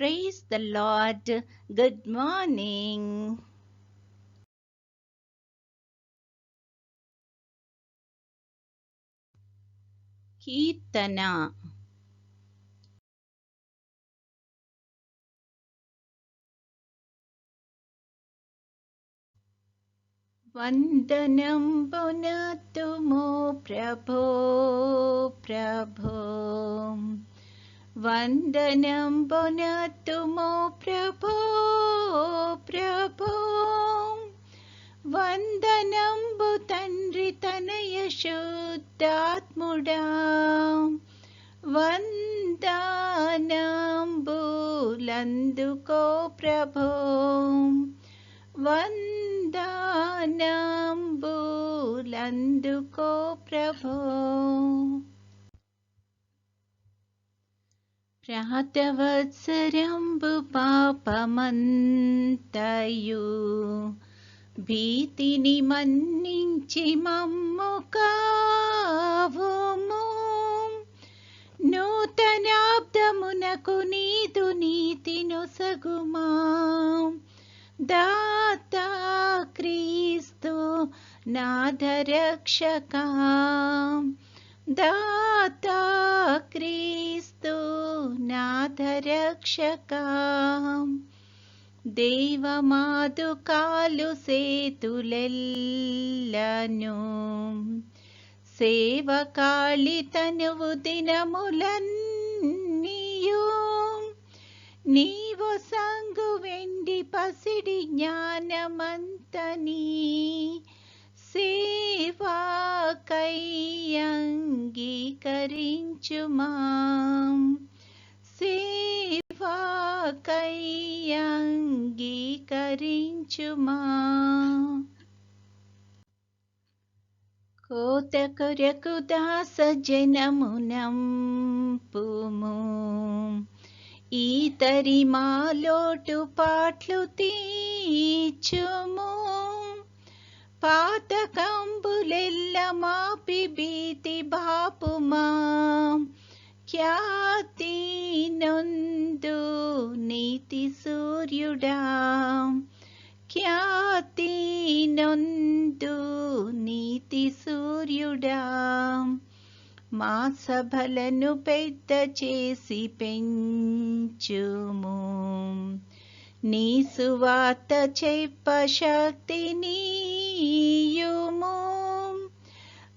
Praise the Lord. Good morning. Keetana. वन्दनम्बुनतु मो प्रभो प्रभो వందనం పునతుమో ప్రభో ప్రభో వందనంబు తండ్రి తనయ శుద్ధాత్ముడా వందనంబులందుకో ప్రభో వందనంబులందుకో ప్రభో ప్రాతవత్సరంబు పాపమంతయు భీతిని మన్నించి మమ్ము కావుము నూతనాబ్దమునకు నీదు నీతి నొసగుమా దాతా క్రీస్తు నాథరక్షక దాతా క్రీస్తు నాథరక్షక దేవమాదుకాలు సేతులెల్లను సేవకాళి తనువు దినములన్నీయు నీవు సంగు వెండి పసిడి జ్ఞానమంతని సేవాకై అంగీకరించుమా సేవాకై అంగీకరించుమా కోత కొరకు దాస జనమునంపుము ఈతరి మాలోటు పాట్లు తీర్చుము పాత కంబులెల్ల మాపి భీతి బాపుమా. ఖ్యాతి నొందు నీతి సూర్యుడా. ఖ్యాతి నొందు నీతి సూర్యుడా. మా సభలను పెద్ద చేసి పెంచుము. నీ సువాత చెప్ప శక్తినియుము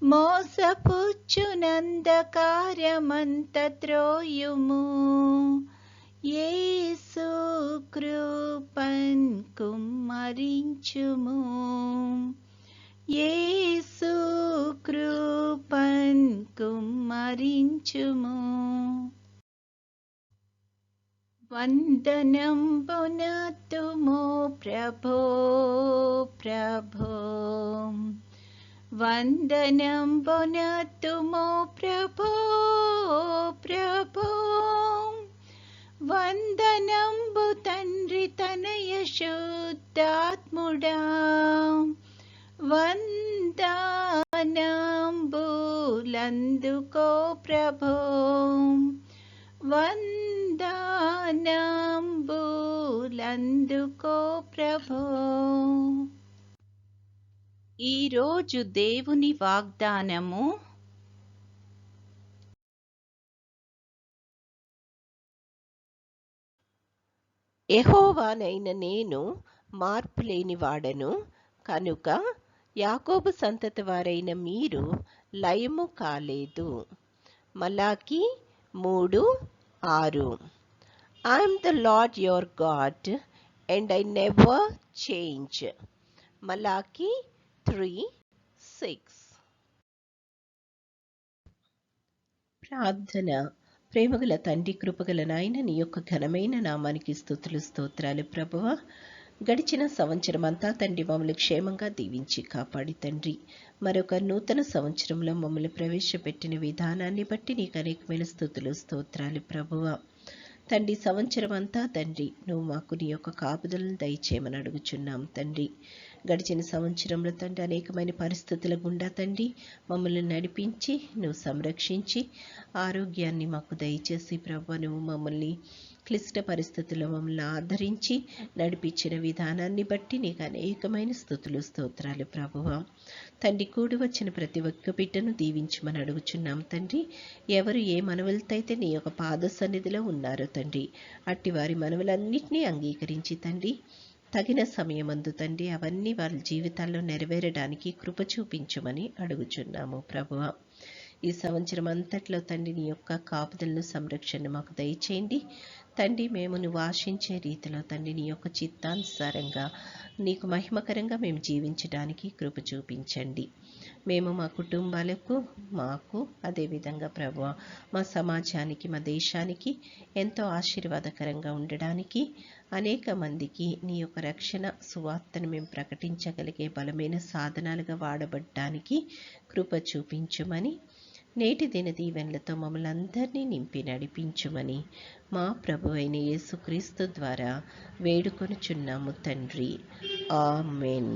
మోసపుచ్చునందకార్యమంత త్రోయుము ఏసు కృపన్ కుమ్మరించుము ఏసు కృపన్ కుమ్మరించుము वन्दनं बुनतु मो प्रभो प्रभो। वन्दनं बुनतु मो प्रभो प्रभो। वन्दनं बुतन् तनयशुद्धात्मुडां। वन्दनंबुलन्दुको प्रभो। వందనంబులందుకో ప్రభో. ఈరోజు దేవుని వాగ్దానము ఎహోవానైన నేను మార్పు లేని వాడను కనుక యాకోబు సంతతి వారైన మీరు లయము కాలేదు. మలాకి మూడు ఆరు. I'm the Lord your God and I never change Malachi three six. ప్రార్థన. ప్రేమగల తండ్రి కృపగల నాయన నీ యొక్క ఘనమైన నామానికి స్థుతులు స్తోత్రాలు ప్రభువ. గడిచిన సంవత్సరం అంతా తండ్రి మమ్మల్ని క్షేమంగా దీవించి కాపాడి తండ్రి. మరొక నూతన సంవత్సరంలో మమ్మల్ని ప్రవేశపెట్టిన విధానాన్ని బట్టి నీకు అనేకమైన స్థుతులు స్తోత్రాలు ప్రభువ. తండ్రి సంవత్సరం అంతా తండ్రి నువ్వు మాకు నీ యొక్క కాపుదలను దయచేయమని అడుగుచున్నాం తండ్రి. గడిచిన సంవత్సరంలో తండ్రి అనేకమైన పరిస్థితుల గుండా తండ్రి మమ్మల్ని నడిపించి నువ్వు సంరక్షించి ఆరోగ్యాన్ని మాకు దయచేసి ప్రభు నువ్వు మమ్మల్ని క్లిష్ట పరిస్థితుల్లో మమ్మల్ని ఆదరించి నడిపించిన విధానాన్ని బట్టి నీకు అనేకమైన స్థుతులు స్తోత్రాలు ప్రభువ. తండ్రి కూడి వచ్చిన ప్రతి ఒక్క బిడ్డను దీవించమని అడుగుచున్నాం తండ్రి. ఎవరు ఏ మనవులతో అయితే నీ యొక్క పాద సన్నిధిలో ఉన్నారో తండ్రి అట్టి వారి మనవులన్నింటినీ అంగీకరించి తండ్రి తగిన సమయమందు తండ్రి అవన్నీ వాళ్ళ జీవితాల్లో నెరవేరడానికి కృప చూపించమని అడుగుచున్నాము ప్రభువ. ఈ సంవత్సరం అంతట్లో తండ్రి నీ యొక్క కాపుదలను సంరక్షణ మాకు దయచేయండి. తండ్రి మేము నువ్వు ఆశించే రీతిలో తండ్రి నీ యొక్క చిత్తానుసారంగా నీకు మహిమకరంగా మేము జీవించడానికి కృప చూపించండి. మేము మా కుటుంబాలకు మాకు అదేవిధంగా ప్రభు మా సమాజానికి మా దేశానికి ఎంతో ఆశీర్వాదకరంగా ఉండడానికి అనేక మందికి నీ యొక్క రక్షణ సువార్తను మేము ప్రకటించగలిగే బలమైన సాధనాలుగా వాడబడ్డానికి కృప చూపించుమని నేటి దిన దీవెనలతో మమ్మల్ని అందరినీ నింపి నడిపించుమని మా ప్రభు అయిన యేసుక్రీస్తు ద్వారా వేడుకొనుచున్నాము తండ్రి. ఆమెన్.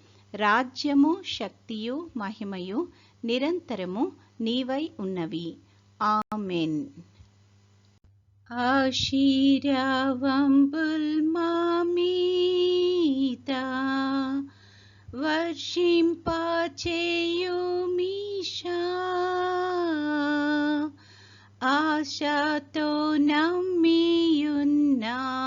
రాజ్యము శక్తియు మహిమయు నిరంతరము నీవై ఉన్నవి. ఆమెన్. ఆశీరావంబుల్ మామీత వర్షింపచేయుమీషా ఆశతో నమ్మియున్నా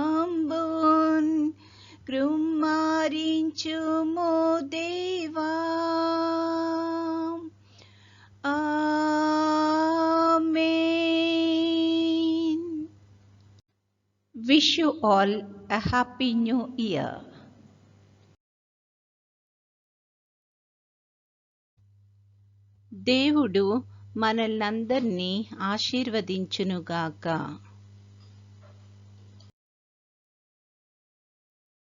వర్షంబున్ కృమారించుము దేవా Amen. Wish you all a happy new year. దేవుడు మనల్నందరినీ ఆశీర్వదించునుగాక